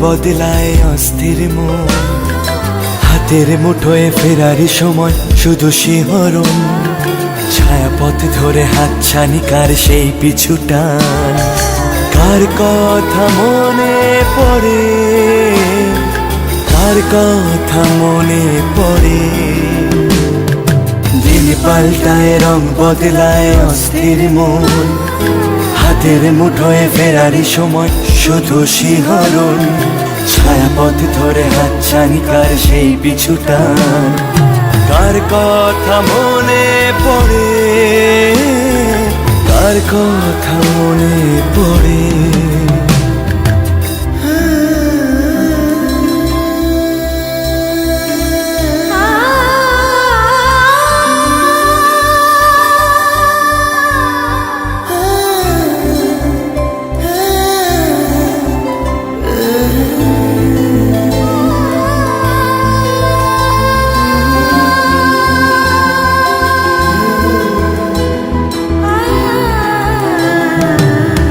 বদলায় অস্থির মন। হাতের মুঠোয় ফেরারি সময় শুধু শিহরণ। ছায়াপথ ধরে হাত ছানিকার সেই পিছু টান। কার কথা মনে পড়ে? কার কথা মনে পড়ে? দিন পাল্টায় রং বদলায় অস্থির মন। হাতের মুঠোয় ফেরারি সময় শুধু শিহরণ, ছায়াপথ ধরে হাতছানি কার সেই পিছুটা। কার কথা মনে পড়ে? কার কথা মনে পড়ে?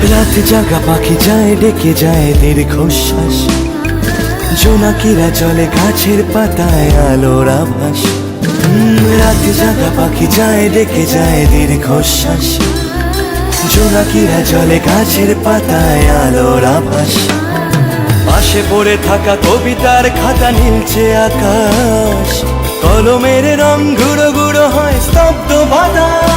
রাত জাগা পাখি যায়, ডেকে যায় দীর্ঘশ্বাস। জোনাকিরা চলে গাছের পাতায় আলোর আভাস। রাত জাগা পাখি যায়, ডেকে যায় দীর্ঘশ্বাস। জোনাকিরা চলে গাছের পাতায় আলোর আভাস। পাশে পড়ে থাকা কবিতার খাতা নীলছে আকাশ। কলমের রং গুঁড়ো গুঁড়ো হয়, স্তব্ধ বাতাস।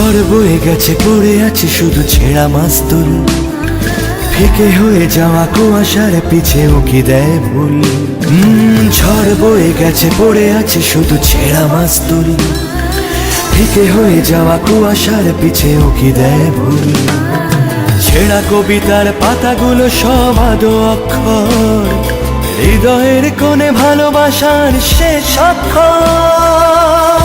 ঝড় বয়ে গেছে, পড়ে আছে শুধু ছেঁড়া মাস্তুল ফিকে হয়ে যাওয়া কুয়াশার পিছে উকি দেয় ভুল? ঝড় বয়ে গেছে, পড়ে আছে শুধু ছেঁড়া মাস্তুল ফিকে হয়ে যাওয়া কুয়াশার পিছে উকি দেয় ভুল? ছেঁড়া কবিতার পাতাগুলো সব আদো অক্ষর। হৃদয়ের কোণে ভালোবাসার শেষ অক্ষর।